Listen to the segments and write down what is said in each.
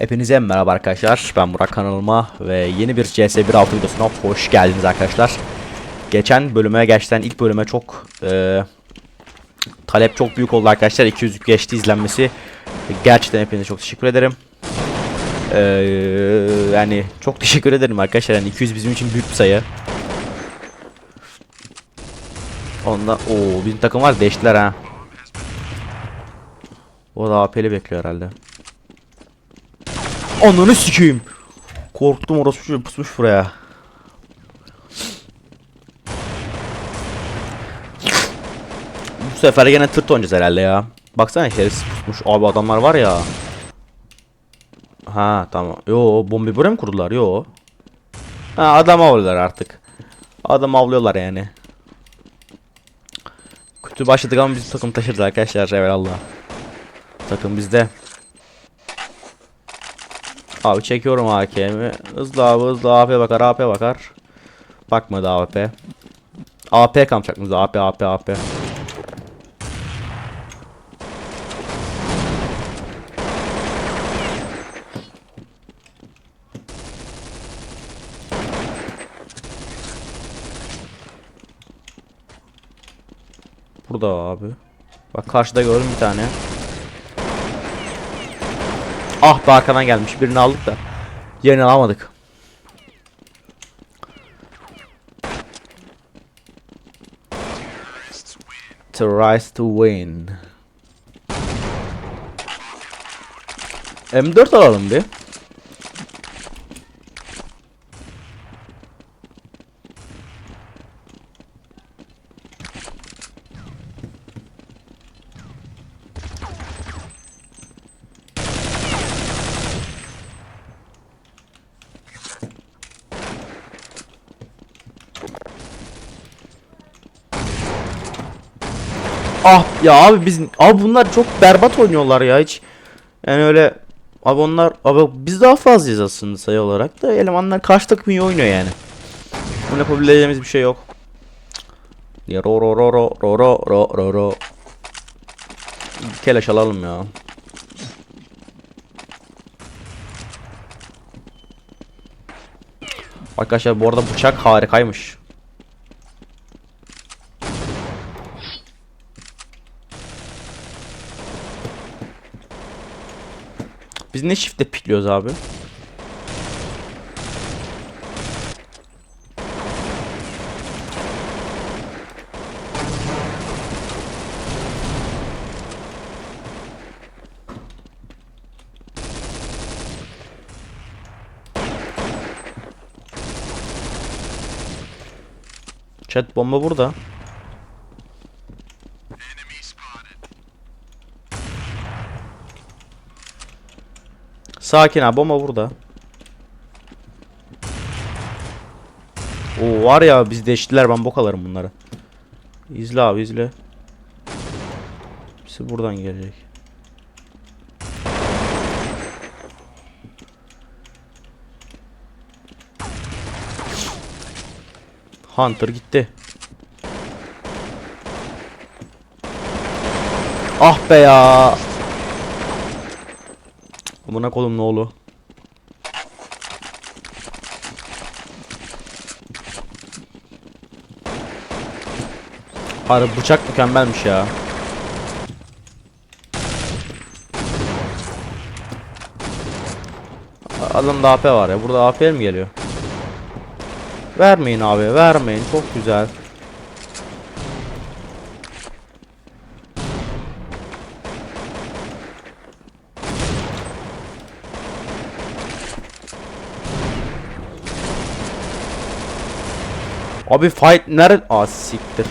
Hepinize merhaba arkadaşlar. Ben Burak kanalıma ve yeni bir CS 1.6 videosuna hoş geldiniz arkadaşlar. Geçen bölüme gerçekten ilk bölüme çok e, talep çok büyük oldu arkadaşlar. 200 geçti izlenmesi. Gerçekten hepinize çok teşekkür ederim. E, yani çok teşekkür ederim arkadaşlar. Yani 200 bizim için büyük bir sayı. Onda o bizim takım var değiştiler ha. O da AP'li bekliyor herhalde. Ananı sikeyim. Korktum orası çocuğu pusmuş buraya. Bu sefer yine tırt oynayacağız herhalde ya. Baksana şerefsiz pusmuş. Abi adamlar var ya. Ha tamam. Yo bombi buraya mı kurdular? Yo. Ha adam avlıyorlar artık. Adam avlıyorlar yani. Kötü başladık ama biz takım taşırız arkadaşlar eyvallah. Takım bizde. Abi çekiyorum AK'mi. Hızlı abi hızlı AP bakar AP bakar. Bakmadı AP. AP kalmayacak mı? AP AP AP. Burada abi. Bak karşıda gördüm bir tane. Ah be arkadan gelmiş. Birini aldık da. Yerini alamadık. To rise to win. M4 alalım bir. Ah ya abi biz abi bunlar çok berbat oynuyorlar ya hiç. Yani öyle abi onlar abi biz daha fazlayız aslında sayı olarak da elemanlar karşı takım iyi oynuyor yani. Bunu yapabileceğimiz bir şey yok. Ya ro ro ro ro ro ro ro ro ro. Keleş alalım ya. Arkadaşlar bu arada bıçak harikaymış. Biz ne shift'te pikliyoruz abi? Chat bomba burada. Sakin abi bomba burada. O var ya biz deştiler ben bok alırım bunları. İzle abi izle. Hepsi buradan gelecek. Hunter gitti. Ah be ya. Amına kolum ne oğlu? Harbi bıçak mükemmelmiş ya. Adamda AP var ya. Burada AP mi geliyor? Vermeyin abi, vermeyin. Çok güzel. Abi fight nerede? Aa siktir.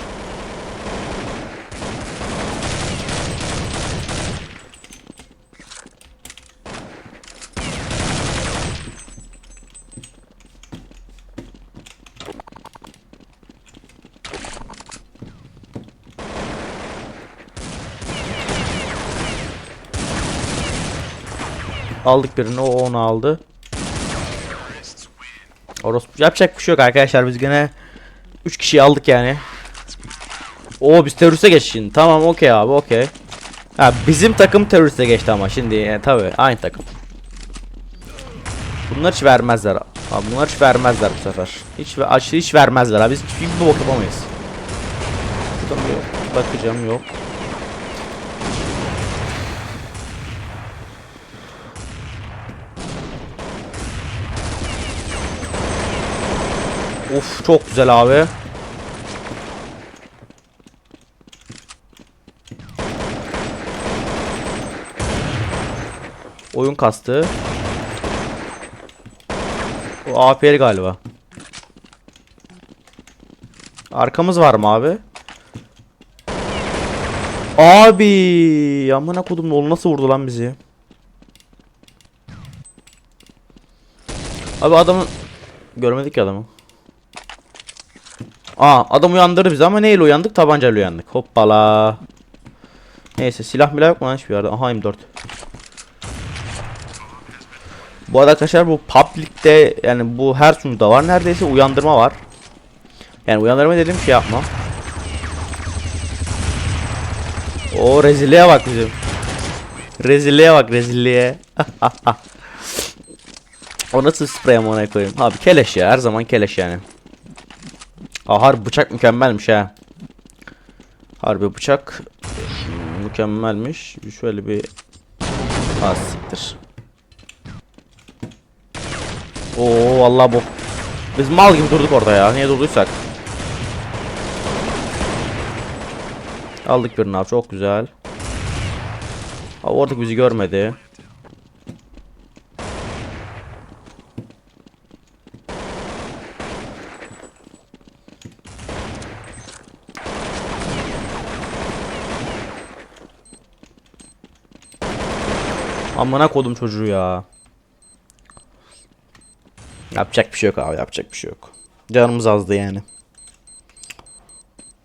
Aldık birini o onu aldı. Orospu yapacak bir şey yok arkadaşlar biz gene 3 kişiyi aldık yani. Oo biz teröriste geç şimdi. Tamam okey abi okey. Ha bizim takım teröriste geçti ama şimdi yani, tabi aynı takım. Bunlar hiç vermezler. Abi bunlar hiç vermezler bu sefer. Hiç ve aşırı hiç vermezler abi. Biz hiçbir bok yapamayız. Bakacağım yok. Of çok güzel abi. Oyun kastı. O APR galiba. Arkamız var mı abi? Abi amına kodum oğlu nasıl vurdu lan bizi? Abi adamı görmedik ki adamı. Aa adam uyandırdı bizi ama neyle uyandık? Tabancayla uyandık. Hoppala. Neyse silah milah yok mu lan hiçbir yerde? Aha M4. Bu arada arkadaşlar bu public'te yani bu her sunucuda var neredeyse uyandırma var. Yani uyandırma dediğim şey yapma. O rezilliğe bak bizim. Rezilliğe bak rezilliğe. o nasıl sprey amına koyayım. Abi keleş ya her zaman keleş yani. Aa, harbi bıçak mükemmelmiş ha. Harbi bıçak mükemmelmiş. Şöyle bir az. Oo vallahi bu. Biz mal gibi durduk orada ya. Niye durduysak. Aldık birini abi çok güzel. Abi orada bizi görmedi. Amına kodum çocuğu ya. Yapacak bir şey yok abi yapacak bir şey yok. Canımız azdı yani.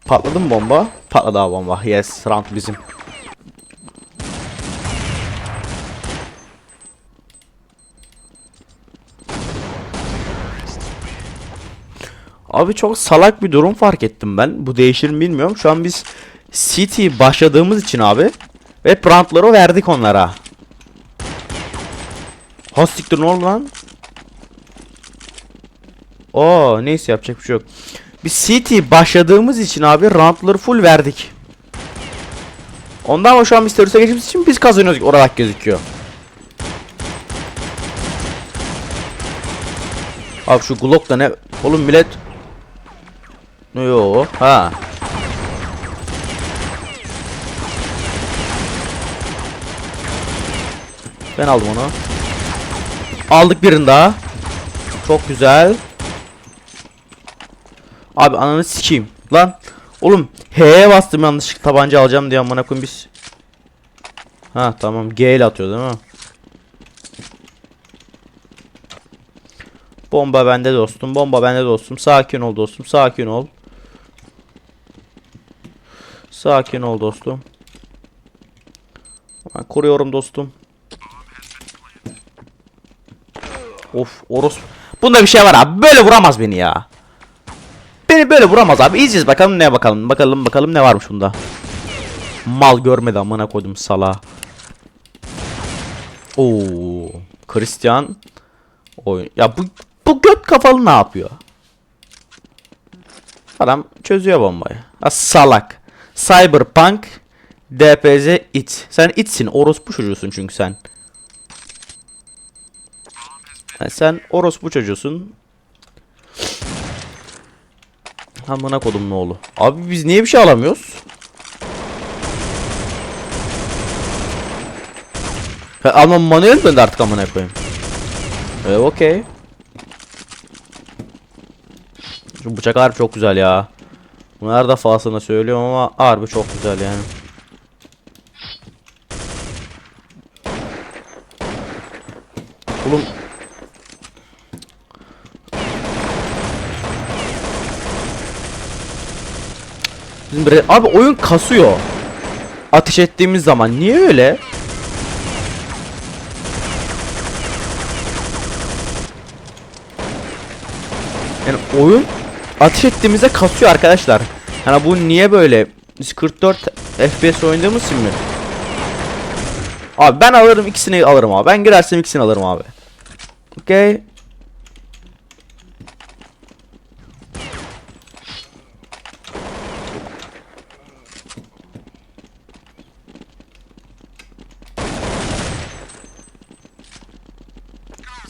Patladı mı bomba? Patladı abi bomba. Yes round bizim. Abi çok salak bir durum fark ettim ben. Bu değişir mi bilmiyorum. Şu an biz City başladığımız için abi ve roundları verdik onlara. Ha siktir ne oldu lan? Oo neyse yapacak bir şey yok. Biz City başladığımız için abi roundları full verdik. Ondan ama şu an biz teröriste geçtiğimiz için biz kazanıyoruz olarak gözüküyor. Abi şu Glock da ne? Oğlum millet yo ha. Ben aldım onu. Aldık birini daha. Çok güzel. Abi ananı sikeyim. Lan. Oğlum H'ye bastım yanlışlıkla tabanca alacağım diye amına koyayım biz. Ha tamam G ile atıyor değil mi? Bomba bende dostum. Bomba bende dostum. Sakin ol dostum. Sakin ol. Sakin ol dostum. Ben koruyorum dostum. Of Oros. Bunda bir şey var abi. Böyle vuramaz beni ya. Beni böyle vuramaz abi. İzleyeceğiz bakalım ne bakalım. Bakalım bakalım ne varmış bunda. Mal görmedi amına koydum sala. Oo, Christian oyun. Ya bu bu göt kafalı ne yapıyor? Adam çözüyor bombayı. Ha, salak. Cyberpunk DPZ it. Sen itsin. Orospu çocuğusun çünkü sen. Ha, sen orospu çocuğusun. Amına kodum ne oğlu. Abi biz niye bir şey alamıyoruz? Ha, ama manuel döndü artık amına koyayım. E okey. Şu bıçak harbi çok güzel ya. Bunlar da fazlasını söylüyorum ama harbi çok güzel yani. Oğlum Bizim bre- Abi oyun kasıyor. Ateş ettiğimiz zaman niye öyle? Yani oyun ateş ettiğimizde kasıyor arkadaşlar. Hani bu niye böyle? Biz 44 FPS oynadığımız için mi? Abi ben alırım ikisini alırım abi. Ben girersem ikisini alırım abi. Okey.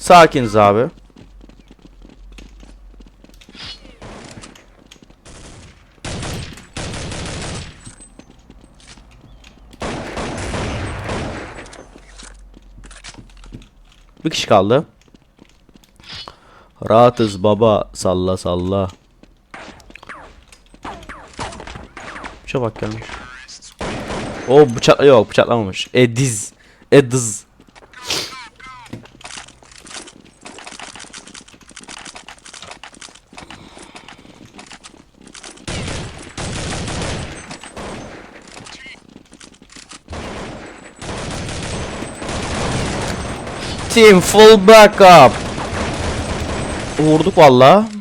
Sakiniz abi. Bir kişi kaldı. Rahatız baba salla salla. Şuna bak gelmiş. O bıçak yok bıçaklamamış. Ediz. Ediz. Team full backup. Vurduk valla.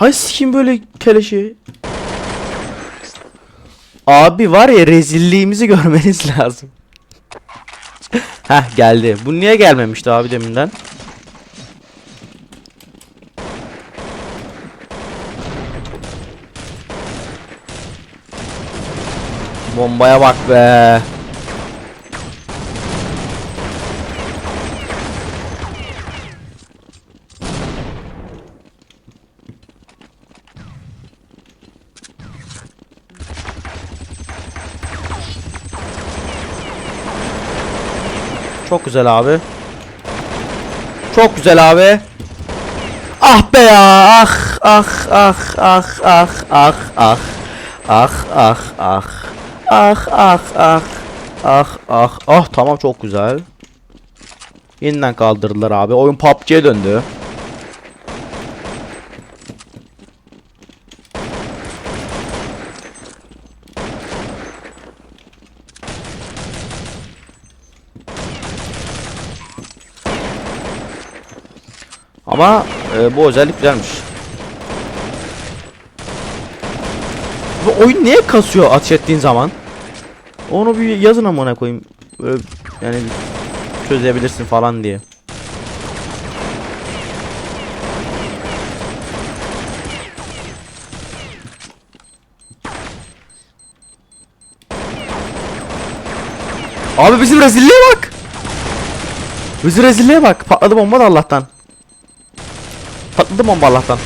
Hay sikim böyle keleşi. Abi var ya rezilliğimizi görmeniz lazım. Heh geldi. Bu niye gelmemişti abi deminden? Bombaya bak be. Çok güzel abi. Çok güzel abi. Ah be ya. Ah ah ah ah ah ah ah. Ah ah ah. Ah ah ah. Ah ah ah tamam çok güzel. Yeniden kaldırdılar abi. Oyun PUBG'ye döndü. Ama e, bu özellik güzelmiş. Bu oyun niye kasıyor ateş ettiğin zaman? Onu bir yazın amına koyayım. Böyle yani çözebilirsin falan diye. Abi bizim rezilliğe bak. Bizim rezilliğe bak. Patladı bomba da Allah'tan. Patladı bomba Allah'tan.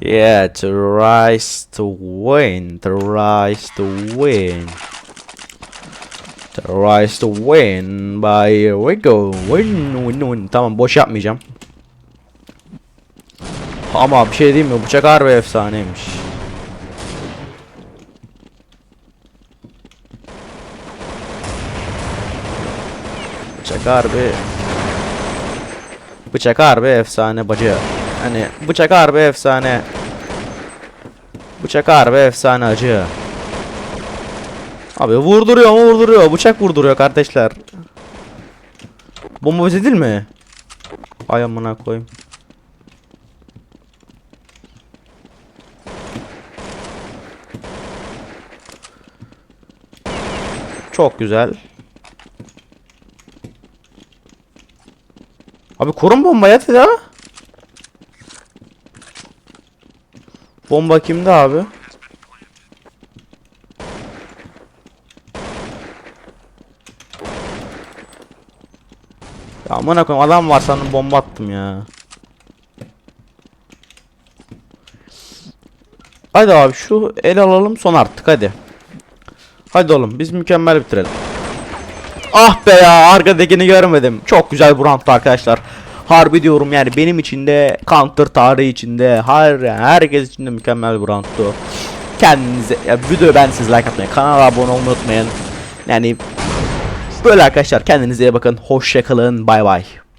Yeah, to rise to win, to rise to win. To rise to win by go. Win, win, win. Tamam boş yapmayacağım. Ama bir şey diyeyim mi? Bıçak harbi efsaneymiş. Bıçak harbi Bıçak harbi efsane bacı. Hani bıçak harbi efsane. Bıçak harbi efsane acı. Abi vurduruyor mu vurduruyor. Bıçak vurduruyor kardeşler. Bomba bize değil mi? Ay amına koyayım. Çok güzel. Abi kurun bombayı hadi ya. Bomba kimde abi? Ya amına koyayım adam var sandım bomba attım ya. Hadi abi şu el alalım son artık hadi. Hadi oğlum biz mükemmel bitirelim. Ah be ya arkadakini görmedim. Çok güzel bu rounddu arkadaşlar. Harbi diyorum yani benim için de Counter tarihi içinde her herkes için de mükemmel bir roundtu. Kendinize ya videoyu beğendiyseniz like atmayı, kanala abone olmayı unutmayın. Yani böyle arkadaşlar kendinize iyi bakın. Hoşça kalın. Bay bay.